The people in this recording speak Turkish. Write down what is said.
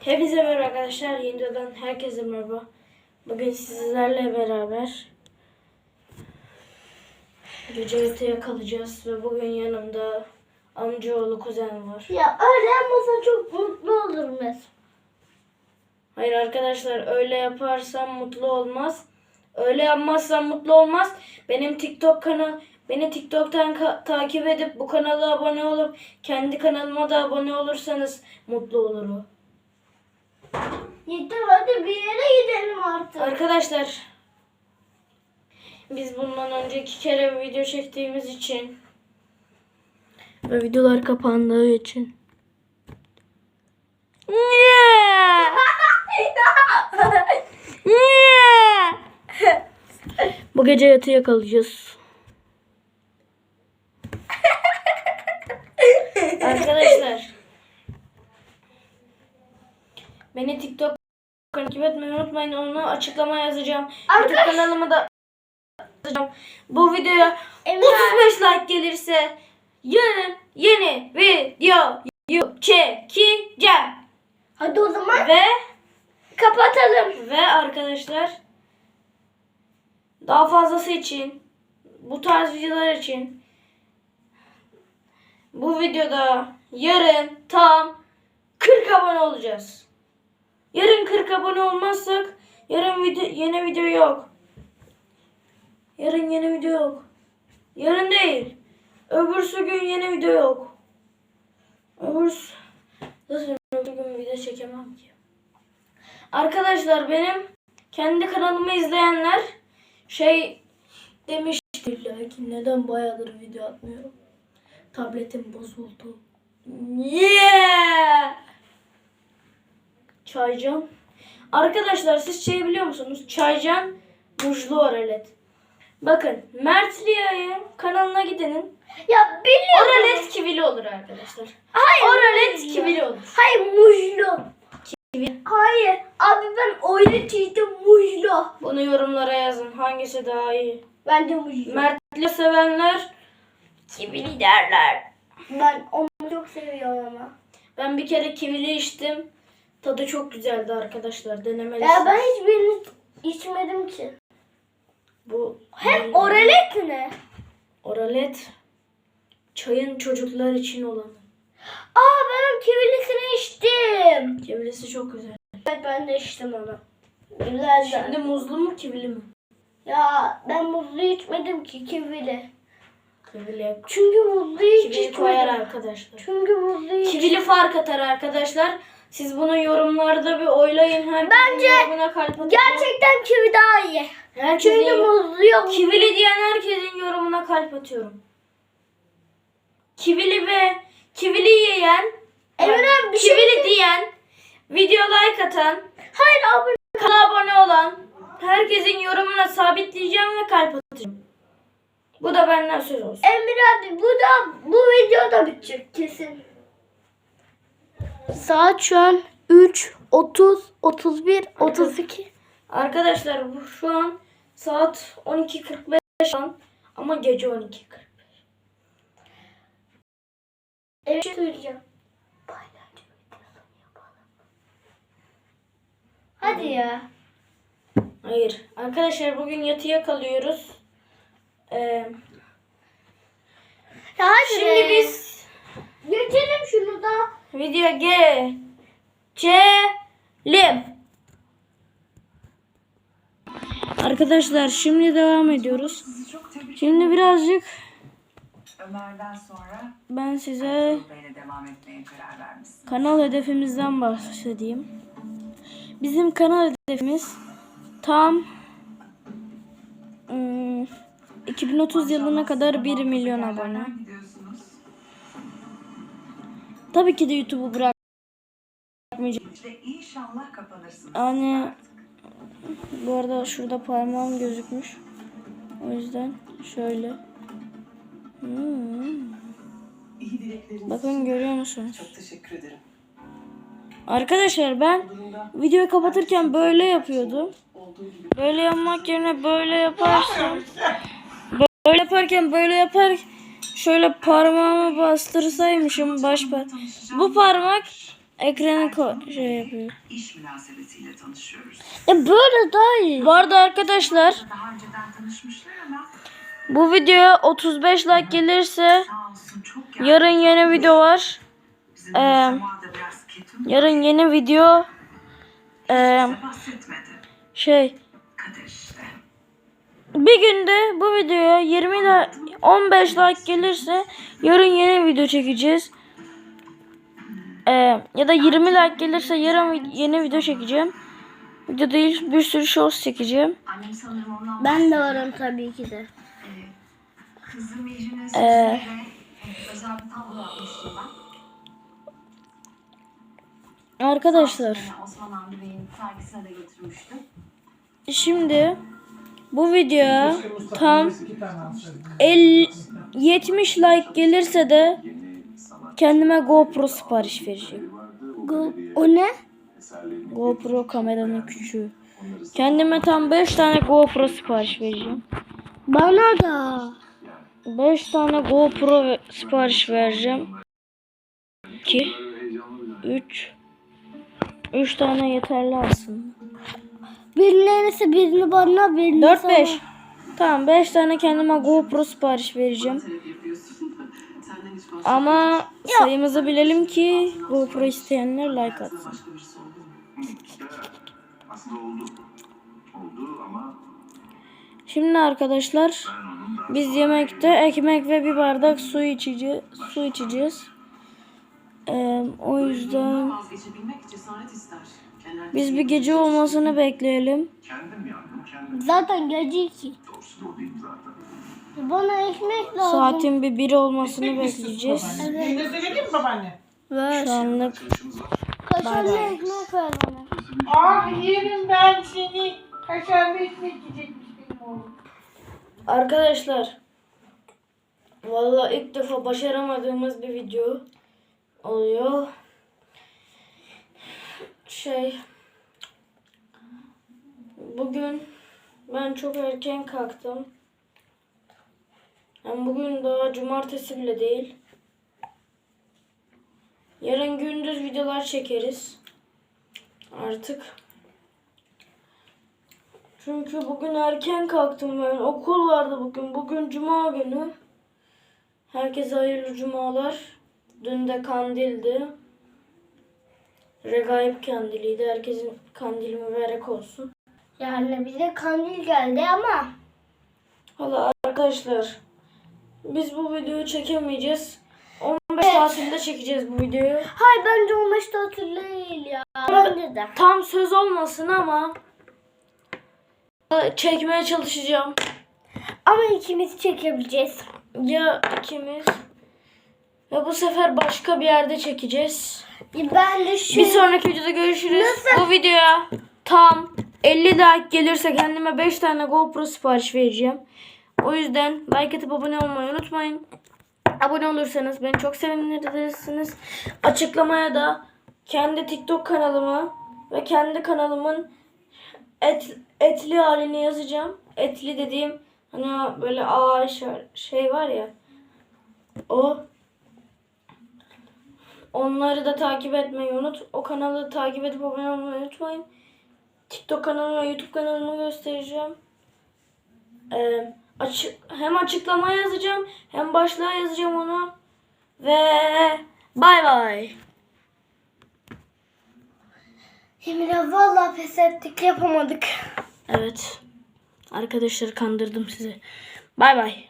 Hepinize merhaba arkadaşlar. Yeniden herkese merhaba. Bugün sizlerle beraber gece yatıya kalacağız ve bugün yanımda amcaoğlu kuzen var. Ya öyle yapmasa çok mutlu olurum Mesut. Hayır arkadaşlar öyle yaparsam mutlu olmaz. Öyle yapmazsam mutlu olmaz. Benim TikTok kanal beni TikTok'tan takip edip bu kanala abone olup kendi kanalıma da abone olursanız mutlu olurum. Yeter hadi bir yere gidelim artık. Arkadaşlar biz bundan önce iki kere video çektiğimiz için ve videolar kapandığı için Niye? Niye? Bu gece yatıya kalacağız. Arkadaşlar beni TikTok takip etmeyi unutmayın. Onu açıklamaya yazacağım. YouTube Arkadaş- kanalıma da yazacağım. Bu videoya Emre. 35 like gelirse yarın yeni video çekeceğim. Hadi o zaman Ve kapatalım. ve arkadaşlar daha fazlası için bu tarz videolar için bu videoda yarın tam 40 abone olacağız. Yarın 40 abone olmazsak yarın video, yeni video yok. Yarın yeni video yok. Yarın değil. Öbürsü gün yeni video yok. Öbürsü... Zaten öbür gün video çekemem ki. Arkadaşlar benim kendi kanalımı izleyenler şey demişti lakin neden bayağıdır video atmıyorum. Tabletim bozuldu. Yeah! Çaycan. Arkadaşlar siz şey biliyor musunuz? Çaycan muzlu oralet. Bakın Mert Liya'nın kanalına gidenin. Ya biliyorum. Oralet kivili olur arkadaşlar. Hayır. Oralet muzlu. kivili olur. Hayır muzlu. Kivili. Hayır. Abi ben öyle çizdim muzlu. Bunu yorumlara yazın. Hangisi daha iyi? Bence muzlu. Mertli sevenler kivili derler. Ben onu çok seviyorum ama. Ben bir kere kivili içtim. Tadı çok güzeldi arkadaşlar. Denemelisiniz. Ya ben hiçbirini içmedim ki. Bu Hem oralet ne? oralet çayın çocuklar için olanı. Aa ben kivilisini içtim. Kivilisi çok güzel. Evet ben de içtim onu. Güzel Şimdi muzlu mu kivili mi? Ya ben muzlu içmedim ki kivili. Kivili. Çünkü muzlu hiç Kivili koyar arkadaşlar. Çünkü muzlu hiç. Kivili fark atar arkadaşlar. Siz bunu yorumlarda bir oylayın. Herkesin Bence yorumuna kalp atın. Gerçekten kivi daha iyi. Herkesin Çünkü muzlu yok. Kivili diyen herkesin yorumuna kalp atıyorum. Kivili ve kivili yiyen, Emre abi bir şey kivili diyen, video like atan, Hayır abi. kanala abone olan herkesin yorumuna sabitleyeceğim ve kalp atacağım. Bu da benden söz olsun. Emre abi bu da bu video da bitecek kesin. Saat şu an 3, 30, 31, 32. Arkadaşlar bu şu an saat 12.45 an ama gece 12.40. Evet şey söyleyeceğim. Hadi ya. Hayır. Arkadaşlar bugün yatıya kalıyoruz. Ee, Ya hadi şimdi be. biz geçelim şunu da. Video geçelim. Arkadaşlar şimdi devam ediyoruz. Şimdi birazcık Ömer'den sonra ben size devam etmeye karar vermişsin. kanal hedefimizden bahsedeyim. Bizim kanal hedefimiz tam ım, 2030 yılına kadar 1 milyon abone. Tabii ki de YouTube'u bırakmayacağım. İşte inşallah kapanırsınız. Yani. Bu arada şurada parmağım gözükmüş. O yüzden şöyle. Hmm. Bakın görüyor musunuz? çok teşekkür ederim. Arkadaşlar ben videoyu kapatırken böyle yapıyordum. Böyle yapmak yerine böyle yaparsam böyle yaparken böyle yapar şöyle parmağımı bastırsaymışım baş par Bu parmak ekranı ko- şey yapıyor. İş münasebetiyle tanışıyoruz. E böyle daha iyi. Bu arada arkadaşlar Daha önceden tanışmışlar ama bu videoya 35 like gelirse sağ olsun çok yarın yeni video var. Bizim Ee, biraz ketum Yarın yeni video eee, bahsetmedi. şey. Bir günde bu videoya 20 ile 15 like gelirse yarın yeni video çekeceğiz. Eee, ya da 20 like gelirse yarın vid- yeni video çekeceğim. Video değil bir sürü shorts çekeceğim. Ben de varım tabii ki de. Ee. Arkadaşlar şimdi bu videoya tam 50 70 like gelirse de kendime GoPro sipariş vereceğim. Go- o ne? GoPro kameranın küçüğü. Kendime tam 5 tane GoPro sipariş vereceğim. Bana da. 5 tane GoPro sipariş vereceğim. 2 3 3 tane yeterli aslında. Neyse birini bana birini 4 sana. 5. Tamam 5 tane kendime GoPro sipariş vereceğim. Ama sayımızı bilelim ki GoPro isteyenler like atsın. Aslında oldu. Oldu ama Şimdi arkadaşlar biz yemekte ekmek ve bir bardak su içeceğiz. Su içeceğiz. Ee, o yüzden Biz bir gece olmasını bekleyelim. Zaten gece zaten. Bana ekmek lazım. Saatin bir biri olmasını bekleyeceğiz. Peynir demedin mi babaanne? Ver. Şu anlık Kaşarlı ekmek ver bana. Ah yerim ben seni. Kaşarlı ekmek yiyecekmiş benim oğlum. Arkadaşlar Vallahi ilk defa başaramadığımız bir video oluyor. Şey Bugün ben çok erken kalktım. Yani bugün daha cumartesi bile değil. Yarın gündüz videolar çekeriz. Artık. Çünkü bugün erken kalktım ben. Okul vardı bugün. Bugün cuma günü. Herkese hayırlı cumalar. Dün de kandildi. Regaib kandiliydi. Herkesin kandili mübarek olsun. Yani bize kandil geldi ama. Valla arkadaşlar biz bu videoyu çekemeyeceğiz. 15 tatilde çekeceğiz bu videoyu. Hayır bence 15 tatil değil ya. Bence de. Tam söz olmasın ama çekmeye çalışacağım. Ama ikimiz çekebileceğiz. Ya ikimiz ya bu sefer başka bir yerde çekeceğiz. Ben de şu Bir sonraki videoda görüşürüz. Bu videoya tam 50 like gelirse kendime 5 tane GoPro sipariş vereceğim. O yüzden like atıp abone olmayı unutmayın. Abone olursanız beni çok sevinirsiniz. Açıklamaya da kendi TikTok kanalımı ve kendi kanalımın et, etli halini yazacağım. Etli dediğim hani böyle A şey var ya. O Onları da takip etmeyi unut. O kanalı takip edip abone olmayı unutmayın. TikTok kanalımı ve YouTube kanalımı göstereceğim. Ee, açık, hem açıklamaya yazacağım hem başlığa yazacağım onu. Ve bay bay. Emine vallahi pes ettik yapamadık. Evet. Arkadaşlar kandırdım sizi. Bay bay.